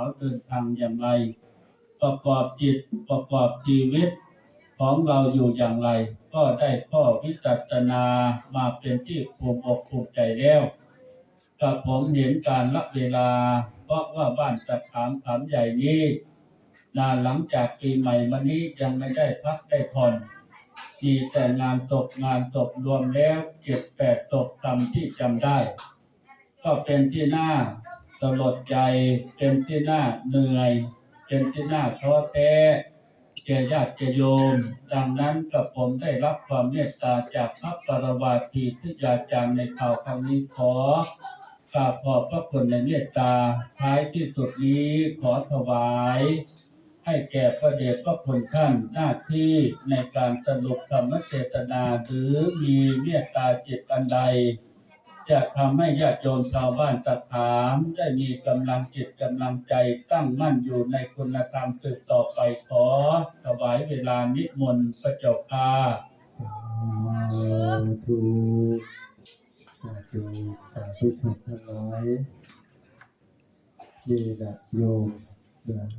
เขาเดินทางอย่างไร ประกอบจิตประกอบชีวิตของเราอยู่อย่างไร ก็ได้ข้อวิจัรนามาเป็นที่ภูมิอกภูมิใจแล้วกับผมเห็นการละเวลา เพราะว่าบ้านจัดถามถามใหญ่นี้นานหลังจากปีใหม่มานี้ยังไม่ได้พักได้ผ่อนมีแต่งานตกงานตกรวมแล้วเจ็ดแปดตกตามที่จำได้ ก็เป็นที่น่า ตลดใจเป็นที่น่าเหนื่อยเป็นที่น่าท้อแท้แก่ญาติแก่โยม ดังนั้นกับผมได้รับความเมตตาจากพระปรวาทีทิยาจารย์ในข่าวครั้งนี้ขอกราบขอบพระคุณในเมตตาท้ายที่สุดนี้ขอถวาย ให้แก่พระเดชพระคุณท่านหน้าที่ในการสรุปธรรมเจตนาหรือมีเมตตาจิตอันใด จะทำให้ญาติโยมชาวบ้านตถามได้มีกำลังจิตกำลังใจตั้งมั่นอยู่ในคุณธรรมสืบต่อไปขอถวายเวลานิมนต์พระเจ้าค่ะสาธุสาธุสาธุทั้งหลายนี่แหละโยม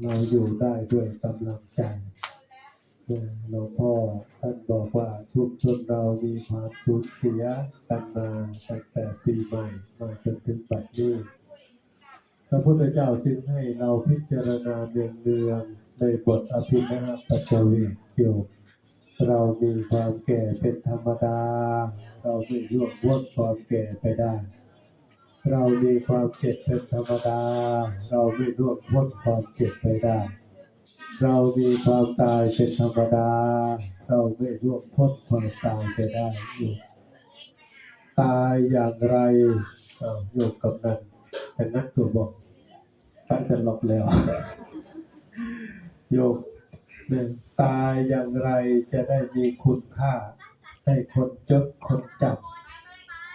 เราอยู่ได้ด้วยกำลังใจ หลวงพ่อท่านบอกว่าชุมชนเรามีความสูญเสียกันมาตั้งแต่ปีใหม่มาจนถึงปัจจุบันพระพุทธเจ้าจึงให้เราพิจารณาเนืองๆในบทอภินาปัจจเวกโยมเรามีความแก่เป็นธรรมดา เราไม่ร่วงพ้นความแก่ไปได้ เรามีความเจ็บเป็นธรรมดา เราไม่ร่วงพ้นความเจ็บไปได้ เรามีความตายเป็นธรรมดา เราไม่ร่วงพ้นความตายไปได้อยู่ตายอย่างไรอาโยกกับนั้นแต่นักตัวบอกตั้งจะหลบแล้ว โยกหนึ่งตายอย่างไรจะได้มีคุณค่า ให้คนจดคนจับ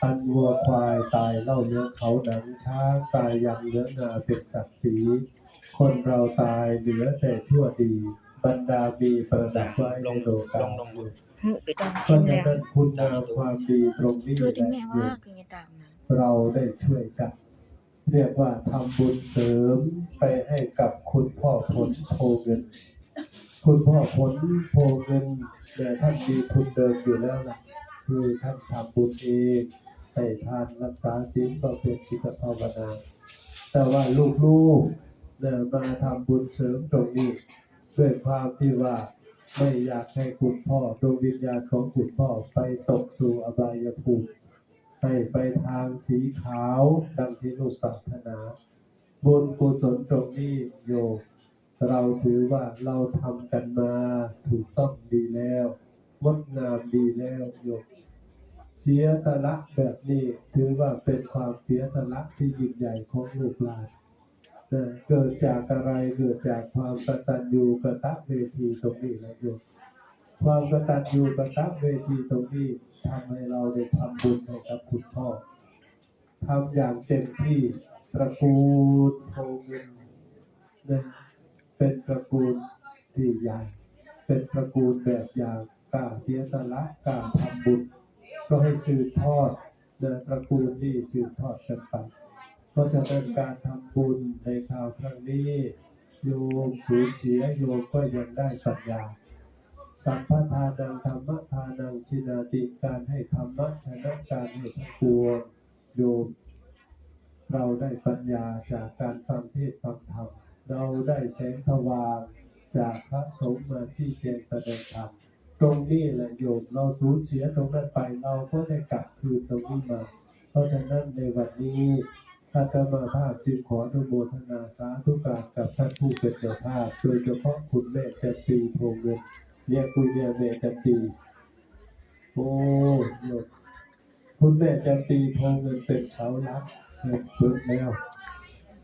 อันวัวควายตายเล่าเนื้อเขาหนังช้างตายอย่างเนื้องาเป็นศักดิ์ศรี คนเราตายเหลือแต่ชั่วดี บรรดามีประดับไว้ในโลกาหึไปดองเพชิราะมฉะแล้วนั้นคุณงามความดีตรงนี้ช่วยที่แม่แหว่าละคือยังตามนะเราได้ช่วยกัน เรียกว่าทำบุญเสริมไปให้กับคุณพ่อผลโพเงิน คุณพ่อผลโพเงินแต่ท่านมีทุนเดิมอยู่แล้วล่ะคือท่านทำบุญเองให้ทานรักษาศีลก็เป็นจิตภาวนา แต่ว่าลูกๆเนี่ย มาทำบุญเสริมตรงนี้ ด้วยความที่ว่าไม่อยากให้คุณพ่อดวงวิญญาณของคุณพ่อไปตกสู่อบายภูมิให้ไปทางสีขาวดังที่ลูกปรารถนาบุญกุศลตรงนี้โยมเราถือว่าเราทำกันมาถูกต้องดีแล้วงดงามดีแล้วโยมเสียตละแบบนี้ถือว่าเป็นความเสียตละที่ยิ่งใหญ่ของลูกหลาน เกิดจากอะไรเกิดจากความกตัญญูกตเวทีตรงนี้แหละโยมความกตัญญูกตเวทีตรงนี้ทำให้เราได้ทำบุญให้กับคุณพ่อทำอย่างเต็มที่ตระกูลโพเงินเนี่ยเป็นตระกูลที่ใหญ่เป็นตระกูลแบบอย่างกล้าเสียสละกล้าทำบุญ ก็ให้สืบทอดเดินตระกูลนี้สืบทอดกันไป เพราะฉะนั้นการทำบุญในคราวครั้งนี้ โยมสูญเสียโยมก็ยังได้ปัญญา สัมปทานังธรรมทานังชินาติการให้ธรรมะชนะการให้ทั้งปวงโยม เราได้ปัญญาจากการฟังเทศฟังธรรม เราได้แสงสว่างจากพระสงฆ์มาที่เจนแสดงธรรมตรงนี้แหละโยมเราสูญเสียตรงนั้นไปเราก็ได้กลับคืนตรงนี้มา เพราะฉะนั้นในวันนี้ อาตมาภาพจึงขออนุโมทนาสาธุการกับท่านผู้เป็นเจ้าภาพ โดยเฉพาะคุณแม่จันตีโพเงินเรียกคุณแม่แม่จันตีโอ้ยคุณแม่จันตีโพเงินเป็นเสาหลักเงินเบิดแล้ว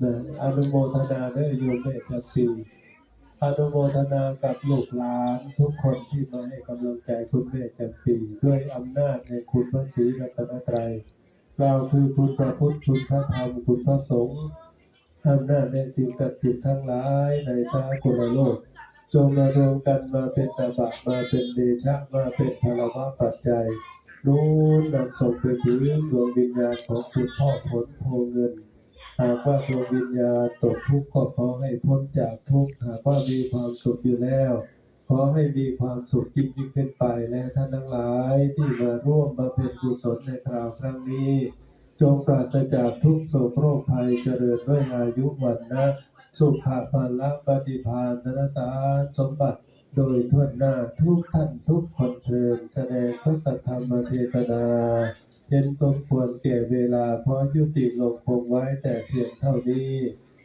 นะอนุโมทนาเด้อโยมแม่จันตีอนุโมทนากับลูกหลานทุกคนที่มาให้กำลังใจคุณแม่จันปีด้วยอำนาจในคุณพระศรีรัตนตรัย เราคือคุณพระพุทธคุณพระธรรมคุณพระสงฆ์อำนาจในสิ่งศักดิ์สิทธิ์ทั้งหลายในทางกุลโลก จงมารวมกันมาเป็นตบะมาเป็นเดชะมาเป็นพลวะปัจจัยนู้นนำส่งไปถึงดวงวิญญาณของคุณพ่อผลโพเงิน หากว่าดวงวิญญาณตกทุกข์ก็ขอให้พ้นจากทุกข์หากว่ามีความสุขอยู่แล้ว ขอให้มีความสุขยิ่งยิ่งขึ้นไปและท่านทั้งหลายที่มาร่วมมาเป็นกุศลในคราวครั้งนี้ จงปราศจากทุกโศกโรคภัยเจริญด้วยอายุวันนะสุขภาละปฏิภาณธนสาสมบัติโดยทั่วหน้าทุกท่านทุกคนเทินแสดงพระสัทธรรมเทศนาเห็นสมควรแก่เวลาเพราะยุติลงคงไว้แต่เพียงเท่านี้